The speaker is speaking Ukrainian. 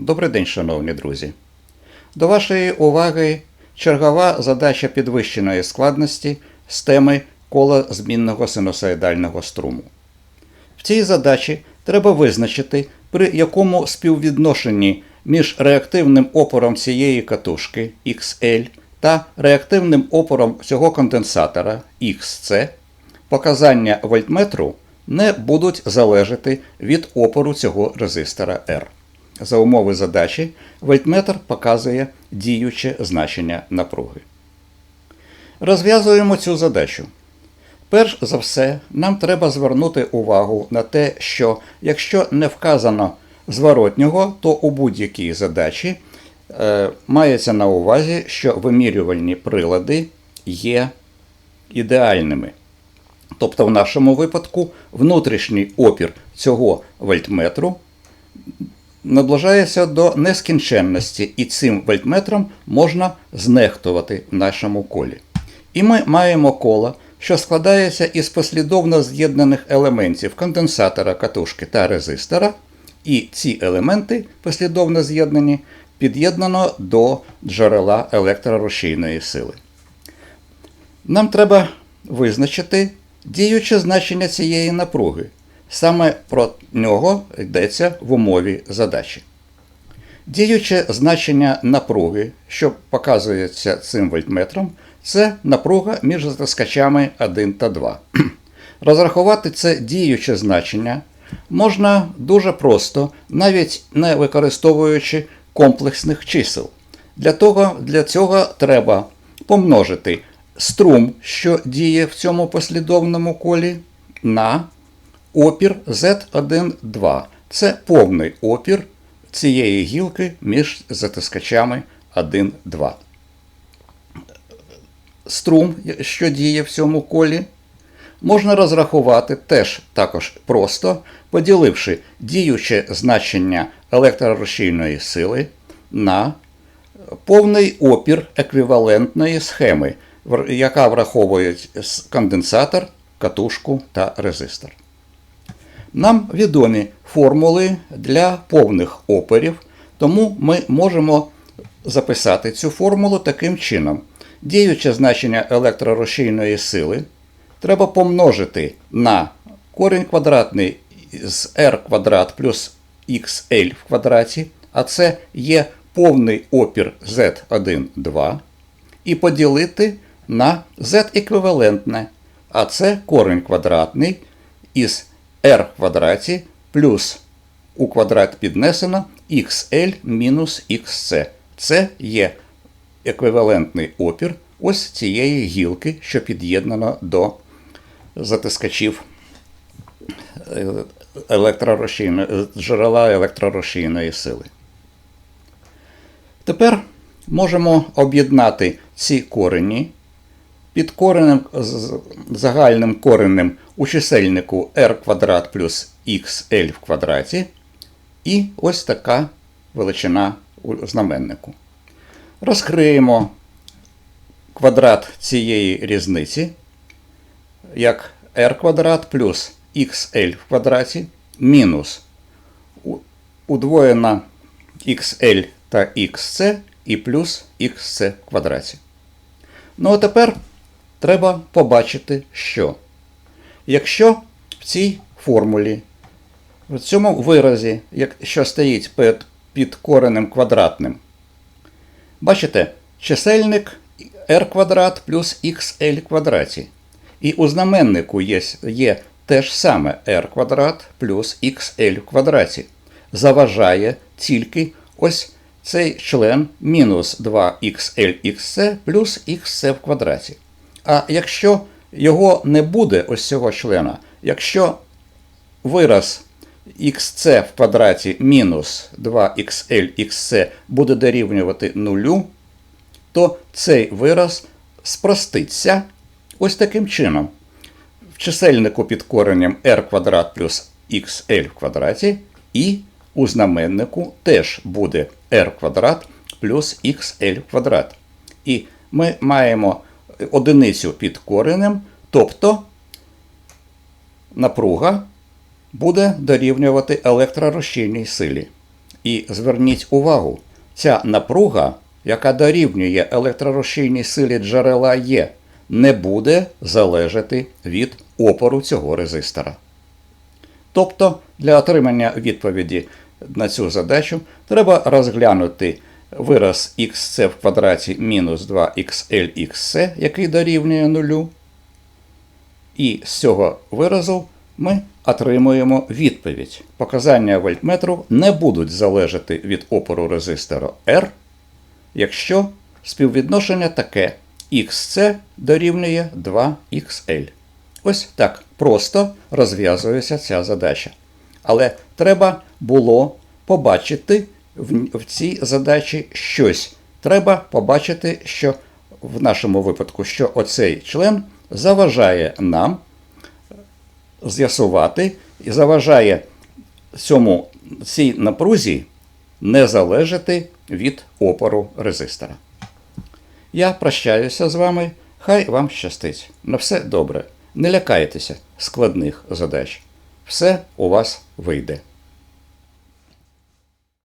Добрий день, шановні друзі. До вашої уваги чергова задача підвищеної складності з теми кола змінного синусоїдального струму. В цій задачі треба визначити, при якому співвідношенні між реактивним опором цієї катушки XL та реактивним опором цього конденсатора XC показання вольтметру не будуть залежати від опору цього резистора R. За умови задачі вольтметр показує діюче значення напруги. Розв'язуємо цю задачу. Перш за все, нам треба звернути увагу на те, що якщо не вказано зворотнього, то у будь-якій задачі е, мається на увазі, що вимірювальні прилади є ідеальними. Тобто, в нашому випадку внутрішній опір цього вольтметру наближається до нескінченності, і цим вольтметром можна знехтувати в нашому колі. І ми маємо коло, що складається із послідовно з'єднаних елементів конденсатора, катушки та резистора, і ці елементи послідовно з'єднані під'єднано до джерела електрорушійної сили. Нам треба визначити діюче значення цієї напруги. Саме про нього йдеться в умові задачі. Діюче значення напруги, що показується цим вольтметром, це напруга між затискачами 1 та 2. Розрахувати це діюче значення можна дуже просто, навіть не використовуючи комплексних чисел. Для, того, для цього треба помножити струм, що діє в цьому послідовному колі, на опір Z1,2. Це повний опір цієї гілки між затискачами 1, 2. Струм, що діє в цьому колі, можна розрахувати теж також просто, поділивши діюче значення електрорушійної сили на повний опір еквівалентної схеми, яка враховує конденсатор, катушку та резистор. Нам відомі формули для повних опорів, тому ми можемо записати цю формулу таким чином. Діюче значення електрорушійної сили треба помножити на корінь квадратний з r квадрат плюс xl в квадраті, а це є повний опір Z1,2, і поділити на z еквівалентне, а це корінь квадратний із r квадраті плюс у квадрат піднесено xl мінус xc. Це є еквівалентний опір ось цієї гілки, що під'єднано до затискачів електророшійної, джерела електророшійної сили. Тепер можемо об'єднати ці корені під коренем, загальним коренем у чисельнику r квадрат плюс xl в квадраті. І ось така величина у знаменнику. Розкриємо квадрат цієї різниці, як r квадрат плюс xl в квадраті мінус удвоєна xl та xc і плюс xc в квадраті. Ну а тепер треба побачити, що якщо в цій формулі, в цьому виразі, що стоїть під, під коренем квадратним, бачите, чисельник r квадрат плюс xl квадраті. І у знаменнику є, є те ж саме r квадрат плюс xl в квадраті. Заважає тільки ось цей член мінус 2xlxc плюс xc в квадраті. А якщо його не буде ось цього члена, якщо вираз xc в квадраті мінус 2xlxc буде дорівнювати нулю, то цей вираз спроститься ось таким чином. В чисельнику під коренем r квадрат плюс xl в квадраті, і у знаменнику теж буде r квадрат плюс xl квадрат. І ми маємо одиницю під коренем, тобто напруга буде дорівнювати електророзчинній силі. І зверніть увагу, ця напруга, яка дорівнює електрорушійній силі джерела Є, не буде залежати від опору цього резистора. Тобто для отримання відповіді на цю задачу треба розглянути вираз xc в квадраті мінус 2xlxc, який дорівнює нулю. І з цього виразу ми отримуємо відповідь. Показання вольтметру не будуть залежати від опору резистора R, якщо співвідношення таке xc дорівнює 2xl. Ось так просто розв'язується ця задача. Але треба було побачити в цій задачі щось. Треба побачити, що в нашому випадку, що оцей член заважає нам з'ясувати і заважає цьому, цій напрузі не залежати від опору резистора. Я прощаюся з вами. Хай вам щастить. На все добре. Не лякайтеся складних задач. Все у вас вийде.